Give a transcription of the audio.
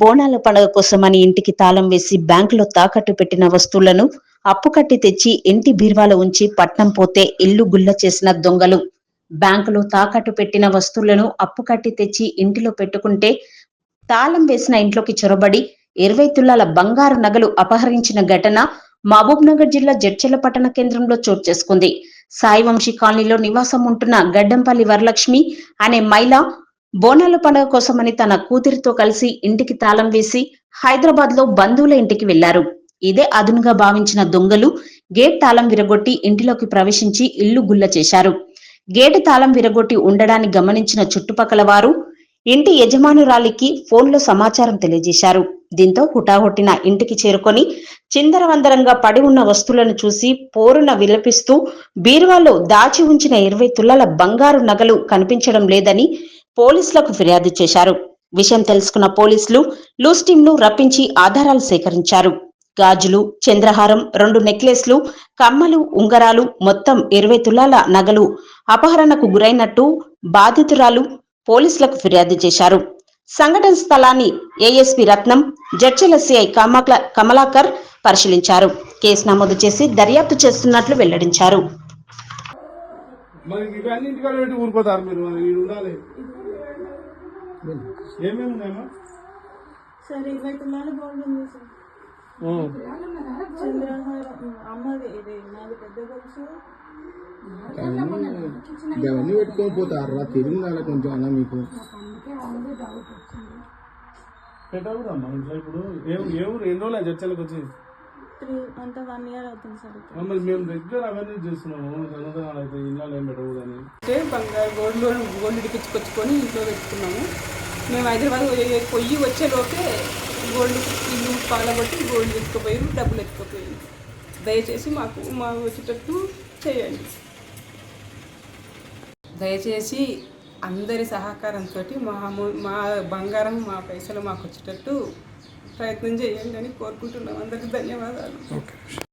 బోనాల పండుగ కోసమని ఇంటికి తాళం వేసి బ్యాంకులో తాకట్టు పెట్టిన వస్తువులను అప్పు కట్టి తెచ్చి ఇంటి బీర్వాలో ఉంచి పట్నం పోతే ఇల్లు గుల్ల చేసిన దొంగలు. బ్యాంకులో తాకట్టు పెట్టిన వస్తువులను అప్పు కట్టి తెచ్చి ఇంటిలో పెట్టుకుంటే తాళం వేసిన ఇంట్లోకి చొరబడి ఇరవై తులాల బంగారు నగలు అపహరించిన ఘటన మహబూబ్ నగర్ జిల్లా జడ్చెల పట్టణ కేంద్రంలో చోటు చేసుకుంది. సాయి వంశీ కాలనీలో నివాసం ఉంటున్న గడ్డంపల్లి వరలక్ష్మి అనే మహిళ బోనాల పండుగ కోసమని తన కూతురితో కలిసి ఇంటికి తాళం వేసి హైదరాబాద్లో బంధువుల ఇంటికి వెళ్ళారు ఇదే అదునుగా భావించిన దొంగలు గేట్ తాళం విరగొట్టి ఇంటిలోకి ప్రవేశించి ఇల్లు గుల్ల చేశారు. గేటు తాళం విరగొట్టి ఉండడాన్ని గమనించిన చుట్టుపక్కల వారు ఇంటి యజమానురాలికి ఫోన్లో సమాచారం తెలియజేశారు. దీంతో హుటాహుటిన ఇంటికి చేరుకొని చిందరవందరంగా పడి ఉన్న వస్తువులను చూసి పోరున విలపిస్తూ బీరువాలో దాచి ఉంచిన ఇరవై తులాల బంగారు నగలు కనిపించడం లేదని పోలీసులకు ఫిర్యాదు చేశారు. విషయం తెలుసుకున్న పోలీసులు లూస్ టీంను రప్పించి ఆధారాలు సేకరించారు. గాజులు చంద్రహారం రెండు నెక్లెస్లు కమ్మలు ఉంగరాలు మొత్తం ఇరవై తులాల నగలు అపహరణకు గురైనట్టు బాధితురాలు పోలీసులకు ఫిర్యాదు చేశారు. సంఘటన స్థలాన్ని ఏఎస్పీ రత్నం జడ్చల సిఐ కమల కమలాకర్ పరిశీలించారు. కేసు నమోదు చేసి దర్యాప్తు చేస్తున్నట్లు వెల్లడించారు. ఏమేమి ఉన్నాయమ్మా సార్ ఇరవై తులాలు గోల్డ్ ఉంది సార్. చంద్రహారం అమ్మది ఇది నాది పెద్ద గొలుసు. ఇవన్నీ పెట్టుకొని పోతారు? రా తెలియదు కొంచెం అన్న మీకు? పెట్టకూడదమ్మా ఇంట్లో ఇప్పుడు ఏ ఏ ఊరు? ఎన్ని రోజులు చర్చలకు వచ్చి? త్రీ అంతా వన్ ఇయర్ అవుతుంది సార్ ఇప్పుడు. ఆ, మరి మేము రెగ్యులర్ అవన్నీ చేస్తున్నాము. అయితే ఇళ్ళలో ఏం పెట్టకూడదని అంటే బంగారు గోల్డ్ లోన్ గోల్డ్ ఇడిపించుకొచ్చుకొని ఇంట్లో పెట్టుకున్నాము. మేము హైదరాబాద్ పొయ్యి వచ్చేలోపే గోల్డ్ ఇల్లు పాలబట్టి గోల్డ్ ఎత్తుకుపోయి డబ్బులు ఎత్తుకుపోయారు దయచేసి మాకు మా వచ్చేటట్టు చేయండి. దయచేసి అందరి సహకారంతో మా మా బంగారం మా పైసలు మాకు వచ్చేటట్టు ప్రయత్నం చేయండి అని కోరుకుంటున్నాం. అందరికీ ధన్యవాదాలు.